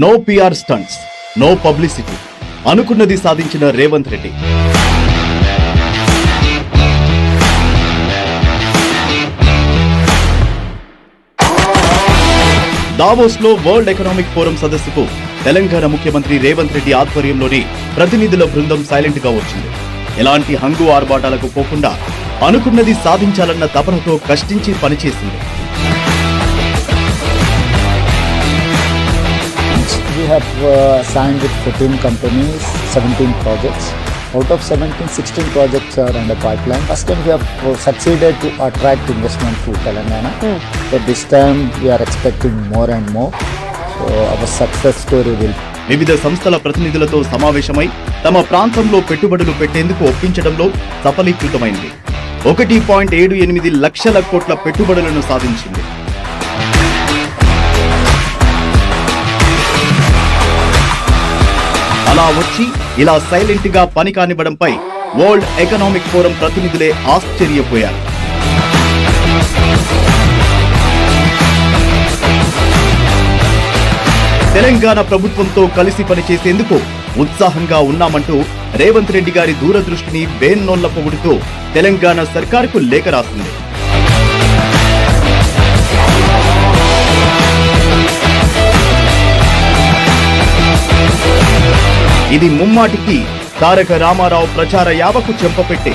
No PR stunts no publicity అనుకున్నది సాధించిన రేవంత్ రెడ్డి. దావోస్లో వరల్డ్ ఎకనామిక్ ఫోరం సదస్సుకు తెలంగాణ ముఖ్యమంత్రి రేవంత్ రెడ్డి ఆధ్వర్యంలోని ప్రతినిధుల బృందం సైలెంట్గా వచ్చింది. ఎలాంటి హంగు ఆర్భాటాలకు పోకుండా అనుకున్నది సాధించాలన్న తపనతో కష్టించి పనిచేసింది. Have uh, signed with 14 companies, 17 projects. Out of 17, 16 projects are under pipeline. First time we have uh, succeeded to attract investment to Telangana. But this time we are expecting more and more. So our success story will వివిధ సంస్థల ప్రతినిధులతో సమావేశమై తమ ప్రాంతంలో పెట్టుబడులు పెట్టేందుకు ఒప్పించడంలో సఫలీకృతమైంది ఒకటి point ఏడు ఎనిమిది లక్షల కోట్ల పెట్టుబడులను సాధించింది అలా వచ్చి ఇలా సైలెంట్గా పని కానివ్వడంపై వరల్డ్ ఎకనామిక్ ఫోరం ప్రతినిధులే ఆశ్చర్యపోయారు. తెలంగాణ ప్రభుత్వంతో కలిసి పనిచేసేందుకు ఉత్సాహంగా ఉన్నామంటూ రేవంత్ రెడ్డి గారి దూరదృష్టిని బేన్నోళ్ళ పొగుడుతూ తెలంగాణ సర్కారుకు లేఖ రాసింది. ఇది ముమ్మాటికి తారక రామారావు ప్రచార యావకు చెంపపెట్టే.